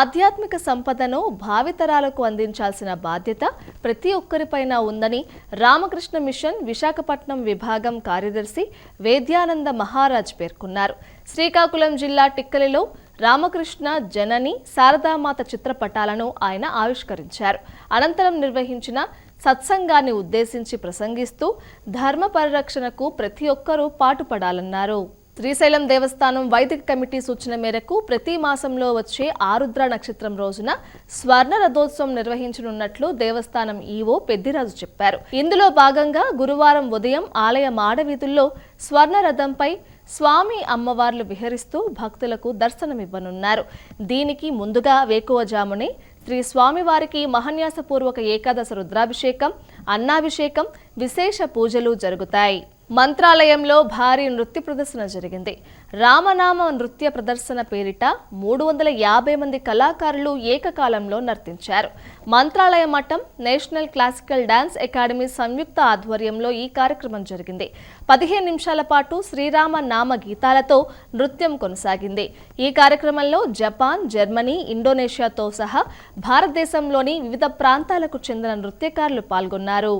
ఆధ్యాత్మిక సంపదను భావితరాలకు అందించాల్సిన బాధ్యత ప్రతి ఒక్కరిపైన ఉందని రామకృష్ణ మిషన్ విశాఖపట్నం విభాగం కార్యదర్శి వేద్యానంద మహారాజ్ పేర్కొన్నారు. శ్రీకాకుళం జిల్లా టిక్కలిలో రామకృష్ణ జనని శారదామాత చిత్రపటాలను ఆయన ఆవిష్కరించారు. అనంతరం నిర్వహించిన సత్సంగాన్ని ఉద్దేశించి ప్రసంగిస్తూ ధర్మ పరిరక్షణకు ప్రతి ఒక్కరూ పాటుపడాలన్నారు. శ్రీశైలం దేవస్థానం వైదిక కమిటీ సూచన మేరకు ప్రతి మాసంలో వచ్చే ఆరుద్ర నక్షత్రం రోజున స్వర్ణ రథోత్సవం నిర్వహించనున్నట్లు దేవస్థానం ఈవో పెద్దిరాజు చెప్పారు. ఇందులో భాగంగా గురువారం ఉదయం ఆలయ మాడవీధుల్లో స్వర్ణ రథంపై స్వామి అమ్మవార్లు విహరిస్తూ భక్తులకు దర్శనమివ్వనున్నారు. దీనికి ముందుగా వేకువజామునే శ్రీ స్వామివారికి మహన్యాసపూర్వక ఏకాదశ రుద్రాభిషేకం అన్నాభిషేకం విశేష పూజలు జరుగుతాయి. మంత్రాలయంలో భారీ నృత్య ప్రదర్శన జరిగింది. రామనామ నృత్య ప్రదర్శన పేరిట మూడు వందల యాభై మంది కళాకారులు ఏకకాలంలో నర్తించారు. మంత్రాలయ మఠం నేషనల్ క్లాసికల్ డాన్స్ అకాడమీ సంయుక్త ఆధ్వర్యంలో ఈ కార్యక్రమం జరిగింది. పదిహేను నిమిషాల పాటు శ్రీరామ నామ గీతాలతో నృత్యం కొనసాగింది. ఈ కార్యక్రమంలో జపాన్ జర్మనీ ఇండోనేషియాతో సహా భారతదేశంలోని వివిధ ప్రాంతాలకు చెందిన నృత్యకారులు పాల్గొన్నారు.